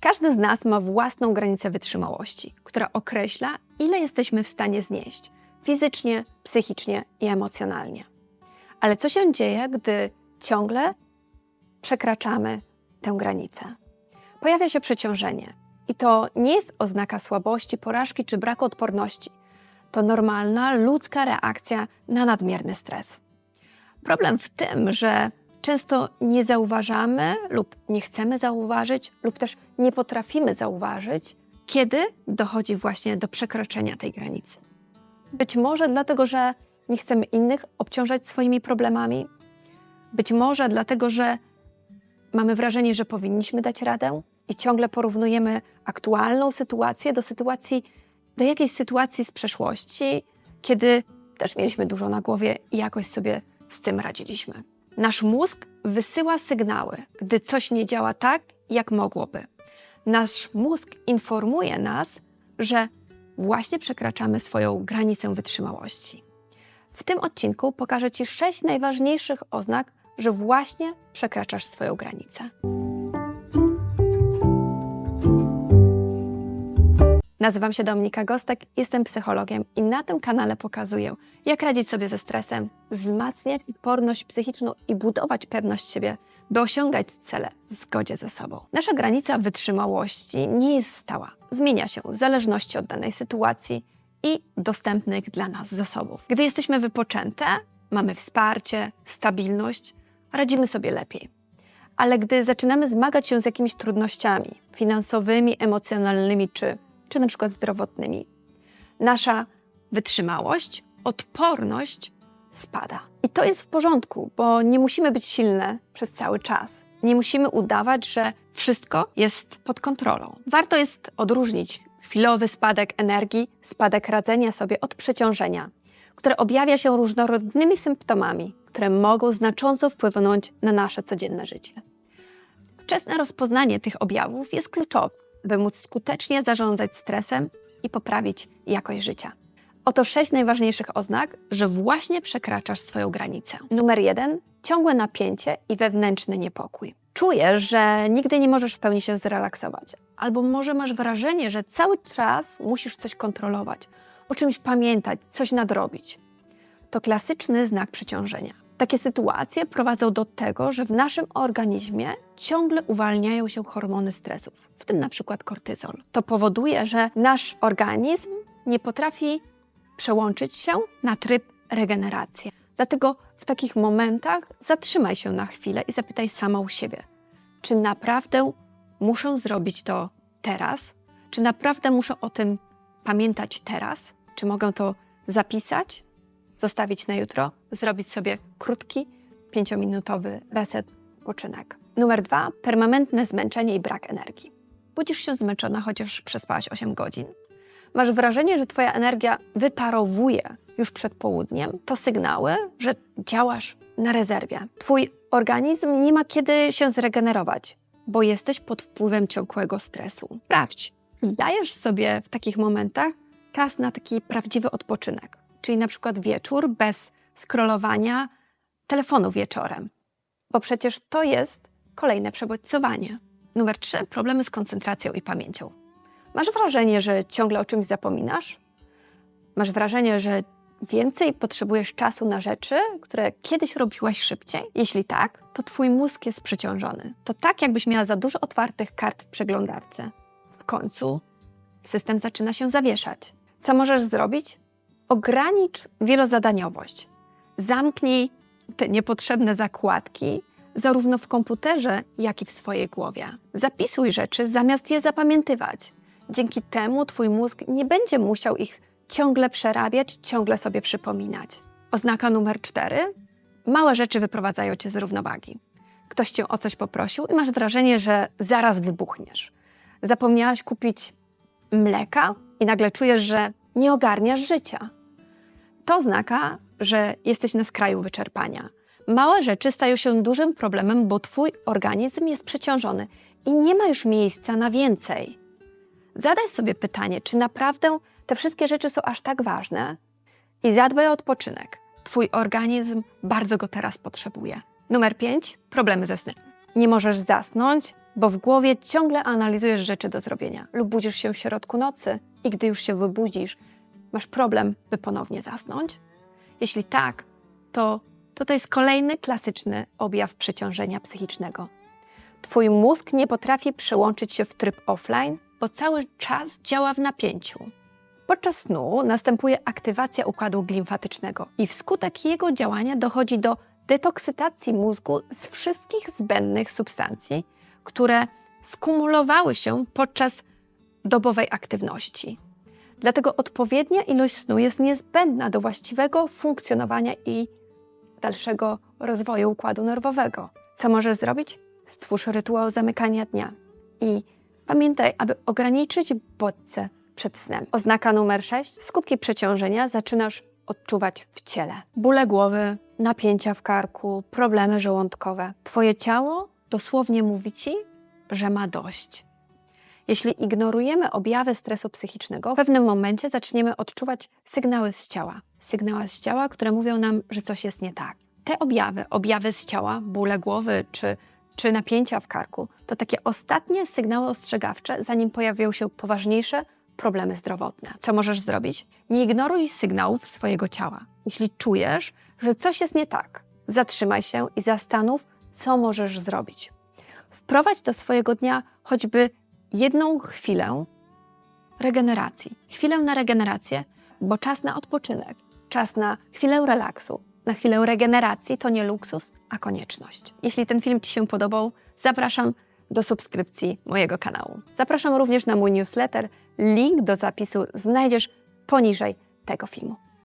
Każdy z nas ma własną granicę wytrzymałości, która określa, ile jesteśmy w stanie znieść fizycznie, psychicznie i emocjonalnie. Ale co się dzieje, gdy ciągle przekraczamy tę granicę? Pojawia się przeciążenie. I to nie jest oznaka słabości, porażki czy braku odporności. To normalna ludzka reakcja na nadmierny stres. Problem w tym, że często nie zauważamy lub nie chcemy zauważyć, lub też nie potrafimy zauważyć, kiedy dochodzi właśnie do przekroczenia tej granicy. Być może dlatego, że nie chcemy innych obciążać swoimi problemami, być może dlatego, że mamy wrażenie, że powinniśmy dać radę i ciągle porównujemy aktualną sytuację do sytuacji, do jakiejś sytuacji z przeszłości, kiedy też mieliśmy dużo na głowie i jakoś sobie z tym radziliśmy. Nasz mózg wysyła sygnały, gdy coś nie działa tak, jak mogłoby. Nasz mózg informuje nas, że właśnie przekraczamy swoją granicę wytrzymałości. W tym odcinku pokażę Ci sześć najważniejszych oznak, że właśnie przekraczasz swoją granicę. Nazywam się Dominika Gostek, jestem psychologiem i na tym kanale pokazuję, jak radzić sobie ze stresem, wzmacniać odporność psychiczną i budować pewność siebie, by osiągać cele w zgodzie ze sobą. Nasza granica wytrzymałości nie jest stała, zmienia się w zależności od danej sytuacji i dostępnych dla nas zasobów. Gdy jesteśmy wypoczęte, mamy wsparcie, stabilność, radzimy sobie lepiej. Ale gdy zaczynamy zmagać się z jakimiś trudnościami finansowymi, emocjonalnymi czy czy na przykład zdrowotnymi. Nasza wytrzymałość, odporność spada. I to jest w porządku, bo nie musimy być silne przez cały czas. Nie musimy udawać, że wszystko jest pod kontrolą. Warto jest odróżnić chwilowy spadek energii, spadek radzenia sobie od przeciążenia, które objawia się różnorodnymi symptomami, które mogą znacząco wpłynąć na nasze codzienne życie. Wczesne rozpoznanie tych objawów jest kluczowe by móc skutecznie zarządzać stresem i poprawić jakość życia. Oto sześć najważniejszych oznak, że właśnie przekraczasz swoją granicę. Numer jeden ciągłe napięcie i wewnętrzny niepokój. Czujesz, że nigdy nie możesz w pełni się zrelaksować, albo może masz wrażenie, że cały czas musisz coś kontrolować, o czymś pamiętać, coś nadrobić. To klasyczny znak przeciążenia. Takie sytuacje prowadzą do tego, że w naszym organizmie ciągle uwalniają się hormony stresów, w tym na przykład kortyzol. To powoduje, że nasz organizm nie potrafi przełączyć się na tryb regeneracji. Dlatego w takich momentach zatrzymaj się na chwilę i zapytaj sama u siebie, czy naprawdę muszę zrobić to teraz? Czy naprawdę muszę o tym pamiętać teraz? Czy mogę to zapisać? Zostawić na jutro, zrobić sobie krótki, pięciominutowy reset, odpoczynek. Numer dwa, permanentne zmęczenie i brak energii. Budzisz się zmęczona, chociaż przespałaś 8 godzin. Masz wrażenie, że Twoja energia wyparowuje już przed południem. To sygnały, że działasz na rezerwie. Twój organizm nie ma kiedy się zregenerować, bo jesteś pod wpływem ciągłego stresu. Sprawdź, dajesz sobie w takich momentach czas na taki prawdziwy odpoczynek czyli na przykład wieczór bez scrollowania telefonu wieczorem, bo przecież to jest kolejne przebodźcowanie. Numer 3. Problemy z koncentracją i pamięcią. Masz wrażenie, że ciągle o czymś zapominasz? Masz wrażenie, że więcej potrzebujesz czasu na rzeczy, które kiedyś robiłaś szybciej? Jeśli tak, to twój mózg jest przeciążony. To tak, jakbyś miała za dużo otwartych kart w przeglądarce. W końcu system zaczyna się zawieszać. Co możesz zrobić? Ogranicz wielozadaniowość. Zamknij te niepotrzebne zakładki, zarówno w komputerze, jak i w swojej głowie. Zapisuj rzeczy zamiast je zapamiętywać. Dzięki temu Twój mózg nie będzie musiał ich ciągle przerabiać, ciągle sobie przypominać. Oznaka numer cztery. Małe rzeczy wyprowadzają Cię z równowagi. Ktoś Cię o coś poprosił i masz wrażenie, że zaraz wybuchniesz. Zapomniałaś kupić mleka i nagle czujesz, że nie ogarniasz życia to oznaka, że jesteś na skraju wyczerpania. Małe rzeczy stają się dużym problemem, bo Twój organizm jest przeciążony i nie ma już miejsca na więcej. Zadaj sobie pytanie, czy naprawdę te wszystkie rzeczy są aż tak ważne? I zadbaj o odpoczynek. Twój organizm bardzo go teraz potrzebuje. Numer 5. Problemy ze snem. Nie możesz zasnąć, bo w głowie ciągle analizujesz rzeczy do zrobienia lub budzisz się w środku nocy i gdy już się wybudzisz, masz problem, by ponownie zasnąć? Jeśli tak, to, to to jest kolejny klasyczny objaw przeciążenia psychicznego. Twój mózg nie potrafi przełączyć się w tryb offline, bo cały czas działa w napięciu. Podczas snu następuje aktywacja układu limfatycznego i wskutek jego działania dochodzi do detoksykacji mózgu z wszystkich zbędnych substancji, które skumulowały się podczas dobowej aktywności. Dlatego odpowiednia ilość snu jest niezbędna do właściwego funkcjonowania i dalszego rozwoju układu nerwowego. Co możesz zrobić? Stwórz rytuał zamykania dnia i pamiętaj, aby ograniczyć bodźce przed snem. Oznaka numer 6. Skutki przeciążenia zaczynasz odczuwać w ciele. Bóle głowy, napięcia w karku, problemy żołądkowe. Twoje ciało dosłownie mówi ci, że ma dość. Jeśli ignorujemy objawy stresu psychicznego, w pewnym momencie zaczniemy odczuwać sygnały z ciała. Sygnały z ciała, które mówią nam, że coś jest nie tak. Te objawy, objawy z ciała, bóle głowy czy, czy napięcia w karku, to takie ostatnie sygnały ostrzegawcze, zanim pojawią się poważniejsze problemy zdrowotne. Co możesz zrobić? Nie ignoruj sygnałów swojego ciała. Jeśli czujesz, że coś jest nie tak, zatrzymaj się i zastanów, co możesz zrobić. Wprowadź do swojego dnia choćby jedną chwilę regeneracji. Chwilę na regenerację, bo czas na odpoczynek, czas na chwilę relaksu, na chwilę regeneracji to nie luksus, a konieczność. Jeśli ten film Ci się podobał, zapraszam do subskrypcji mojego kanału. Zapraszam również na mój newsletter. Link do zapisu znajdziesz poniżej tego filmu.